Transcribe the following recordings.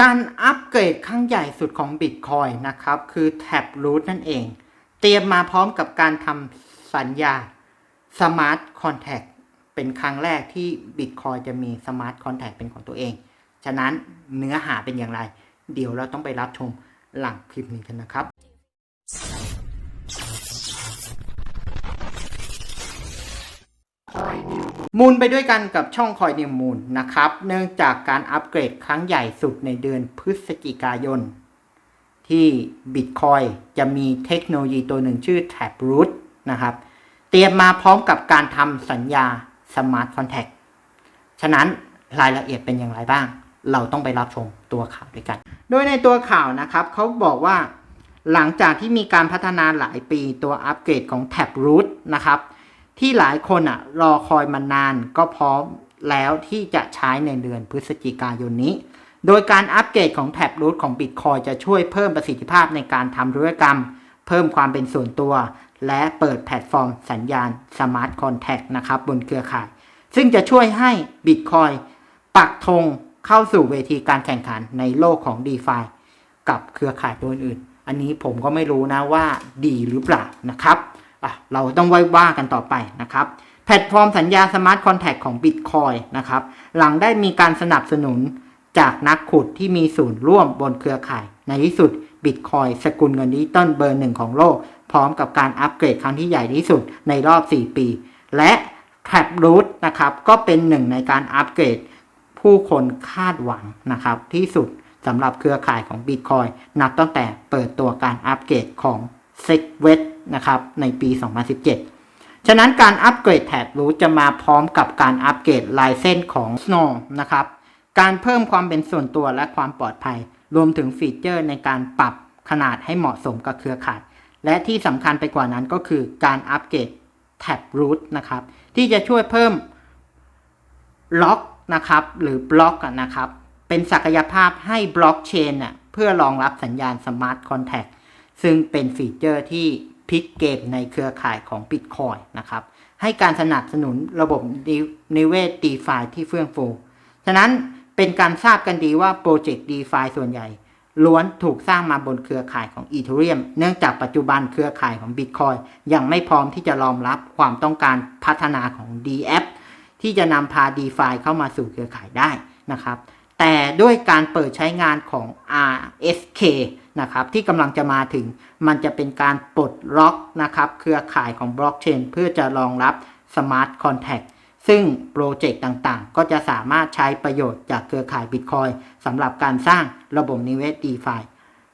การอัปเกรดครั้งใหญ่สุดของ Bitcoin นะครับ คือ Tab Root นั่นเอง เตรียมมาพร้อมกับการทำสัญญา Smart Contract เป็นครั้งแรกที่ Bitcoin จะมี Smart Contract เป็นของตัวเอง ฉะนั้นเนื้อหาเป็นอย่างไร เดี๋ยวเราต้องไปรับชมหลังคลิปนี้กันนะครับ มูลไปด้วยกันกับช่องคอยนิวมูลนะครับ เนื่องจากการอัปเกรดครั้งใหญ่สุดในเดือนพฤศจิกายน ที่ Bitcoin จะมีเทคโนโลยีตัวหนึ่งชื่อ Taproot นะครับ เตรียมมาพร้อมกับการทำสัญญา Smart Contract ฉะนั้นรายละเอียดเป็นอย่างไรบ้าง เราต้องไปรับชมตัวข่าวด้วยกัน โดยในตัวข่าวนะครับเขาบอกว่า หลังจากที่มีการพัฒนาหลายปีตัวอัปเกรดของ Taproot นะครับ ที่หลายคนอะรอคอยมานานก็พร้อมแล้วที่จะใช้ในเดือนพฤศจิกายนนี้ โดยการอัปเกรดของแท็บรูทของ Bitcoin จะช่วยเพิ่มประสิทธิภาพในการทำธุรกรรม เพิ่มความเป็นส่วนตัว และเปิดแพลตฟอร์มสัญญาณ Smart Contract นะครับบนเครือข่าย ซึ่งจะช่วยให้ Bitcoin ปักธงเข้าสู่เวทีการแข่งขันในโลกของ d e f i กับเครือข่ายตัวอื่น อันนี้ผมก็ไม่รู้นะว่าดีหรือเปล่านะครับ อะเราต้องไว้ว่ากันต่อไปนะครับแพลตฟอร์มสัญญา Smart Contract ของ Bitcoin นะครับหลังได้มีการสนับสนุนจากนักขุดที่มีส่วนร่วมบนเครือข่าย ในที่สุด Bitcoin สกุลเงินดิจิตอลเบอร์หนึ่งของโลก พร้อมกับการอัปเกรดครั้งที่ใหญ่ที่สุดในรอบ 4 ปี และ Taproot นะครับก็เป็นหนึ่งในการอัปเกรดผู้คนคาดหวังนะครับที่สุดสำหรับเครือข่ายของ Bitcoin นับตั้งแต่เปิดตัวการอัปเกรดของ s e c w e t นะครับในปี 2017 ฉะนั้นการอัปเกรดแท็บรูทจะมาพร้อมกับการอัปเกรดลายเส้นของ Snow นะครับการเพิ่มความเป็นส่วนตัวและความปลอดภัย รวมถึงฟีเจอร์ในการปรับขนาดให้เหมาะสมกับเครือข่าย และที่สำคัญไปกว่านั้นก็คือการอัปเกรดแท็บรูทนะครับที่จะช่วยเพิ่มล็อกนะครับหรือบล็อกนะครับเป็นศักยภาพให้บล็อกเชนเพื่อรองรับสัญญาณสมาร์ทคอนแท็กซึ่งเป็นฟีเจอร์ที่ พลิกเกมในเครือข่ายของ Bitcoin นะครับ ให้การสนับสนุนระบบนิเวศ DeFi ที่เฟื่องฟูฉะนั้นเป็นการทราบกันดีว่าโปรเจกต์ DeFi ส่วนใหญ่ ล้วนถูกสร้างมาบนเครือข่ายของ Ethereum เนื่องจากปัจจุบันเครือข่ายของ Bitcoin ยังไม่พร้อมที่จะรองรับความต้องการพัฒนาของ DApp ที่จะนำพา DeFi เข้ามาสู่เครือข่ายได้นะครับ แต่ด้วยการเปิดใช้งานของ RSK นะครับที่กำลังจะมาถึง มันจะเป็นการปลดล็อกนะครับเครือข่ายของบล็อกเชนเพื่อจะรองรับ Smart Contract ซึ่งโปรเจกต์ต่างๆ ก็จะสามารถใช้ประโยชน์จากเครือข่าย Bitcoin สำหรับการสร้างระบบนิเวศ DeFi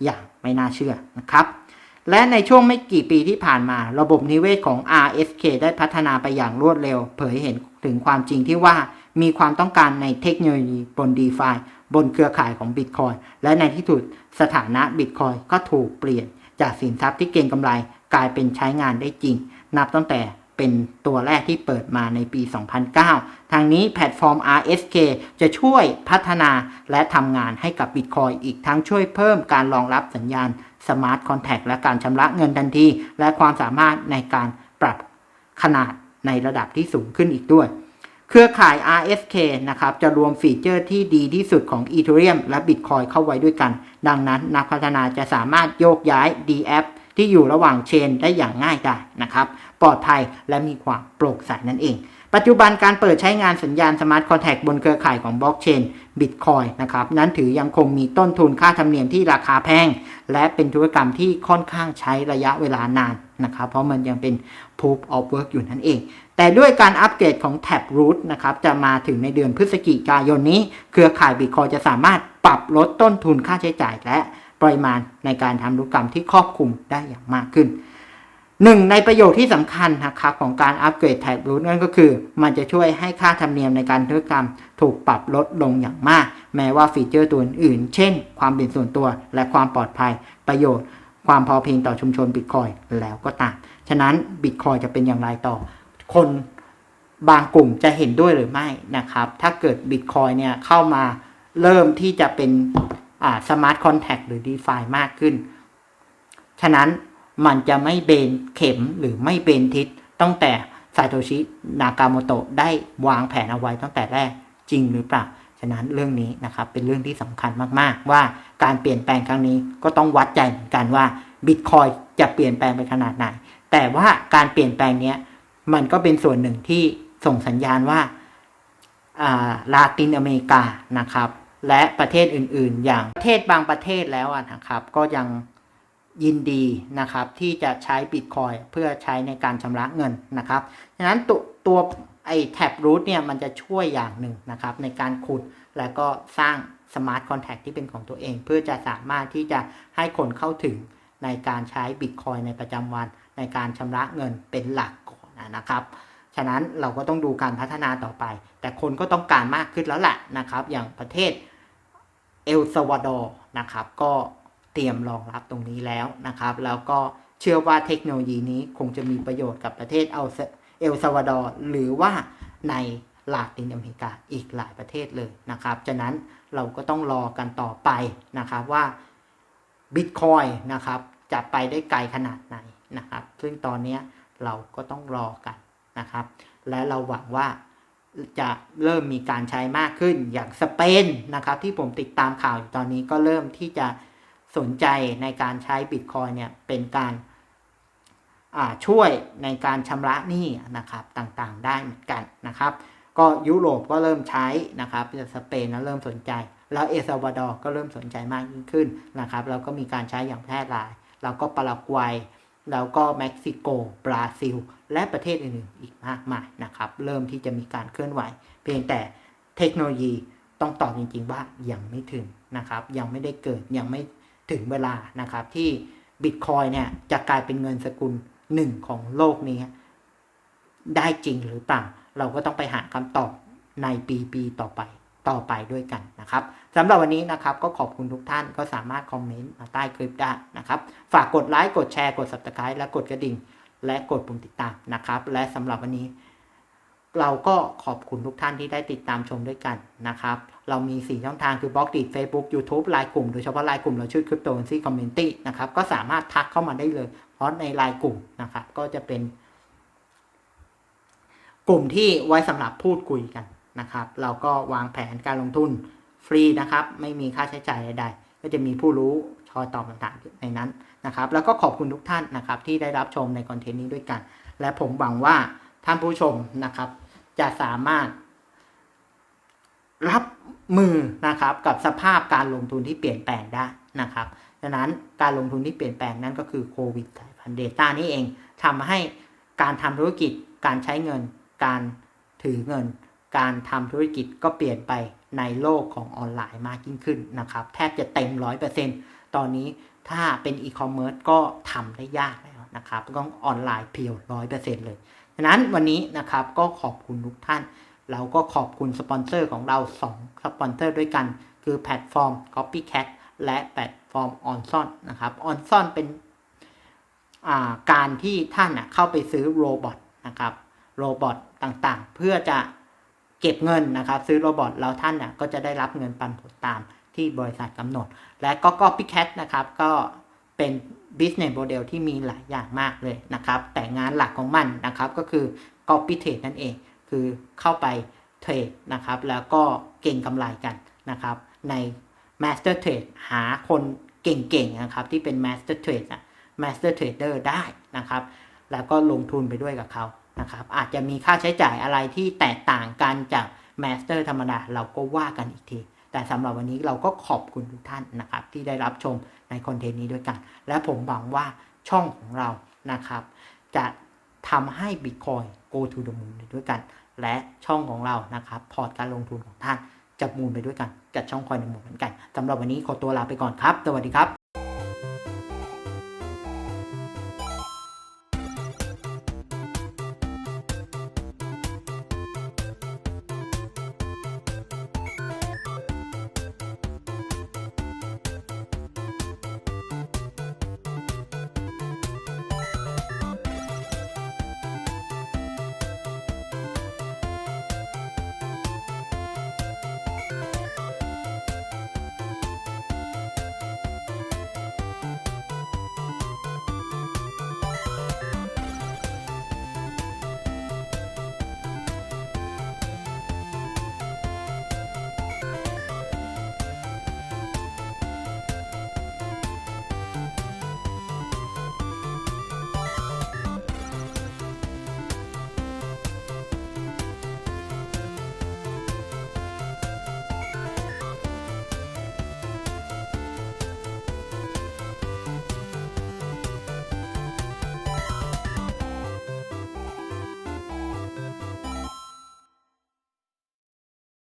อย่างไม่น่าเชื่อนะครับ และในช่วงไม่กี่ปีที่ผ่านมา ระบบนิเวศของ RSK ได้พัฒนาไปอย่างรวดเร็ว เผยเห็นถึงความจริงที่ว่า มีความต้องการในเทคโนโลยีบน DeFi บนเครือข่ายของ Bitcoin และในที่สุดสถานะ Bitcoin ก็ถูกเปลี่ยนจากสินทรัพย์ที่เก็งกำไรกลายเป็นใช้งานได้จริง นับตั้งแต่เป็นตัวแรกที่เปิดมาในปี 2009 ทางนี้แพลตฟอร์ม RSK จะช่วยพัฒนาและทำงานให้กับ Bitcoin อีกทั้งช่วยเพิ่มการรองรับสัญญาณ Smart Contract และการชำระเงินทันที และความสามารถในการปรับขนาดในระดับที่สูงขึ้นอีกด้วย เครือข่าย RSK นะครับจะรวมฟีเจอร์ที่ดีที่สุดของ Ethereum และ Bitcoin เข้าไว้ด้วยกัน ดังนั้นนักพัฒนาจะสามารถโยกย้าย DApp ที่อยู่ระหว่างเชนได้อย่างง่ายดายนะครับ ปลอดภัยและมีความโปร่งใสนั่นเอง ปัจจุบันการเปิดใช้งานสัญญาณ Smart Contract บนเครือข่ายของบล็อกเชน Bitcoin นะครับ นั้นถือยังคงมีต้นทุนค่าธรรมเนียมที่ราคาแพง และเป็นธุรกรรมที่ค่อนข้างใช้ระยะเวลานานนะครับ เพราะมันยังเป็น Proof of Work อยู่นั่นเอง แต่ด้วยการอัปเกรดของ Taproot นะครับจะมาถึงในเดือนพฤศจิกายนนี้ เครือข่าย Bitcoin จะสามารถปรับลดต้นทุนค่าใช้จ่ายและปริมาณในการทำธุรกรรมที่ครอบคลุมได้อย่างมากขึ้นหนึ่งในประโยชน์ที่สำคัญนะครับของการอัปเกรดแท็บรูทนั่นก็คือ มันจะช่วยให้ค่าธรรมเนียมในการธุรกรรมถูกปรับลดลงอย่างมาก แม้ว่าฟีเจอร์ตัวอื่น เช่น ความเป็นส่วนตัวและความปลอดภัย ประโยชน์ ความพอเพียงต่อชุมชนบิตคอยแล้วก็ตาม ฉะนั้นบิตคอยจะเป็นอย่างไรต่อ คนบางกลุ่มจะเห็นด้วยหรือไม่นะครับ ถ้าเกิดบิตคอยเนี่ยเข้ามาเริ่มที่จะเป็นสมาร์ทคอนแท็กหรือ d e f i มากขึ้น ฉะนั้นมันจะไม่เบนเข็มหรือไม่เบนทิศตั้งแต่ซาโตชิ นากาโมโตะได้วางแผนเอาไว้ตั้งแต่แรกจริงหรือเปล่า ฉะนั้นเรื่องนี้นะครับเป็นเรื่องที่สำคัญมากๆ ว่าการเปลี่ยนแปลงครั้งนี้ก็ต้องวัดใจเหมือนกันว่าบิตคอยจะเปลี่ยนแปลงไปขนาดไหน แต่ว่าการเปลี่ยนแปลงเนี้ย มันก็เป็นส่วนหนึ่งที่ส่งสัญญาณว่าลาตินอเมริกานะครับ และประเทศอื่นๆ อย่างประเทศบางประเทศแล้วนะครับ ก็ยังยินดีนะครับที่จะใช้บิตคอยเพื่อใช้ในการชำระเงินนะครับฉะนั้นตัวตัวไอ้แท็บรูทเนี่ยมันจะช่วยอย่างหนึ่งนะครับในการขุดแล้วก็สร้างสมาร์ทคอนแท็กที่เป็นของตัวเอง เพื่อจะสามารถที่จะให้คนเข้าถึงในการใช้บิตคอยในประจำวันในการชำระเงินเป็นหลัก นะครับ ฉะนั้นเราก็ต้องดูการพัฒนาต่อไป แต่คนก็ต้องการมากขึ้นแล้วแหละนะครับ อย่างประเทศเอลซาวาดอร์นะครับ ก็เตรียมรองรับตรงนี้แล้วนะครับ แล้วก็เชื่อว่าเทคโนโลยีนี้คงจะมีประโยชน์กับประเทศเอลซาเอลซาวาดอร์หรือว่าในลาตินอเมริกาอีกหลายประเทศเลยนะครับ ฉะนั้นเราก็ต้องรอกันต่อไปนะครับว่าบิตคอยนะครับจะไปได้ไกลขนาดไหนนะครับ ซึ่งตอนนี้ เราก็ต้องรอกันนะครับ และเราหวังว่าจะเริ่มมีการใช้มากขึ้นอย่างสเปนนะครับ ที่ผมติดตามข่าวอยู่ตอนนี้ก็เริ่มที่จะสนใจในการใช้บิตคอยเนี่ยเป็นการช่วยในการชำระหนี้นะครับต่างๆได้เหมือนกันนะครับ ก็ยุโรปก็เริ่มใช้นะครับสเปนนะเริ่มสนใจ แล้วเอลซาวาดอร์ก็เริ่มสนใจมากยิ่งขึ้นนะครับแล้วก็มีการใช้อย่างแพร่หลาย แล้วก็ปารากวัย แล้วก็เม็กซิโก บราซิล และประเทศอื่นๆอีกมากมายนะครับ เริ่มที่จะมีการเคลื่อนไหว เพียงแต่เทคโนโลยีต้องตอบจริงๆว่ายังไม่ถึงนะครับ ยังไม่ได้เกิดยังไม่ถึงเวลานะครับที่บิตคอยเนี่ยจะกลายเป็นเงินสกุลหนึ่งของโลกนี้ ได้จริงหรือเปล่า เราก็ต้องไปหาคำตอบในปีปีต่อไป ต่อไปด้วยกันนะครับสำหรับวันนี้นะครับก็ขอบคุณทุกท่านก็สามารถคอมเมนต์มาใต้คลิปได้นะครับ ฝากกดไลค์กดแชร์กด subscribe และกดกระดิ่ง และกดปุ่มติดตามนะครับ และสำหรับวันนี้ เราก็ขอบคุณทุกท่านที่ได้ติดตามชมด้วยกันนะครับ เรามี 4 ช่องทางคือบล็อกดีด Facebook YouTube ไลน์กลุ่มโดยเฉพาะไลน์กลุ่มเราชื่อ Cryptocurrency Community นะครับก็สามารถทักเข้ามาได้เลย เพราะในไลน์กลุ่มนะครับก็จะเป็น กลุ่มที่ไว้สำหรับพูดคุยกัน นะครับ เราก็วางแผนการลงทุนฟรีนะครับ ไม่มีค่าใช้จ่ายใดๆ ก็จะมีผู้รู้คอยตอบคำถามในนั้นนะครับ แล้วก็ขอบคุณทุกท่านนะครับที่ได้รับชมในคอนเทนต์นี้ด้วยกัน และผมหวังว่าท่านผู้ชมนะครับ จะสามารถ รับมือนะครับกับสภาพการลงทุนที่เปลี่ยนแปลงได้นะครับดังนั้นการลงทุนที่เปลี่ยนแปลงนั่นก็คือโควิดสายพันธุ์เดต้านี่เองทำให้การทำธุรกิจ การใช้เงิน การถือเงิน การทำธุรกิจก็เปลี่ยนไปในโลกของออนไลน์มากยิ่งขึ้นนะครับ แทบจะเต็มร้อยเปอร์เซ็นตอนนี้ถ้าเป็นอีคอมเมิร์ซก็ทำได้ยากแล้วนะครับต้องออนไลน์เพียวร้อยเปอร์เซ็นเลยดังนั้นวันนี้นะครับก็ขอบคุณทุกท่าน เราก็ขอบคุณสปอนเซอร์ของเรา 2 สปอนเซอร์ด้วยกัน คือแพลตฟอร์ม Copycat และแพลตฟอร์ม OnSon นะครับ OnSon เป็นการที่ท่านเข้าไปซื้อโรบอทนะครับโรบอทต่างๆ เพื่อจะ เก็บเงินนะครับ ซื้อโรบอทแล้วท่านอะก็จะได้รับเงินปันผลตามที่บริษัทกำหนด และก็ Copycat นะครับก็เป็น business model ที่มีหลายอย่างมากเลยนะครับ แต่งานหลักของมันนะครับก็คือ Copy Trade นั่นเอง คือเข้าไปเทรดนะครับ แล้วก็เก่งกำไรกันนะครับ ใน Master Trade หาคนเก่งๆนะครับ ที่เป็น Master Trade นะ Master Trader ได้นะครับ แล้วก็ลงทุนไปด้วยกับเขา นะครับอาจจะมีค่าใช้จ่ายอะไรที่แตกต่างกันจาก Master ธรรมดาเราก็ว่ากันอีกที แต่สำหรับวันนี้เราก็ขอบคุณทุกท่านนะครับ ที่ได้รับชมในคอนเทนต์นี้ด้วยกัน และผมหวังว่าช่องของเรานะครับ จะทำให้ Bitcoin go to the moon ด้วยกัน และช่องของเรานะครับ พอร์ตการลงทุนของท่านจะมูลไปด้วยกันกับช่องคอยในหมู่เหมือนกันสำหรับวันนี้ขอตัวลาไปก่อนครับ สวัสดีครับ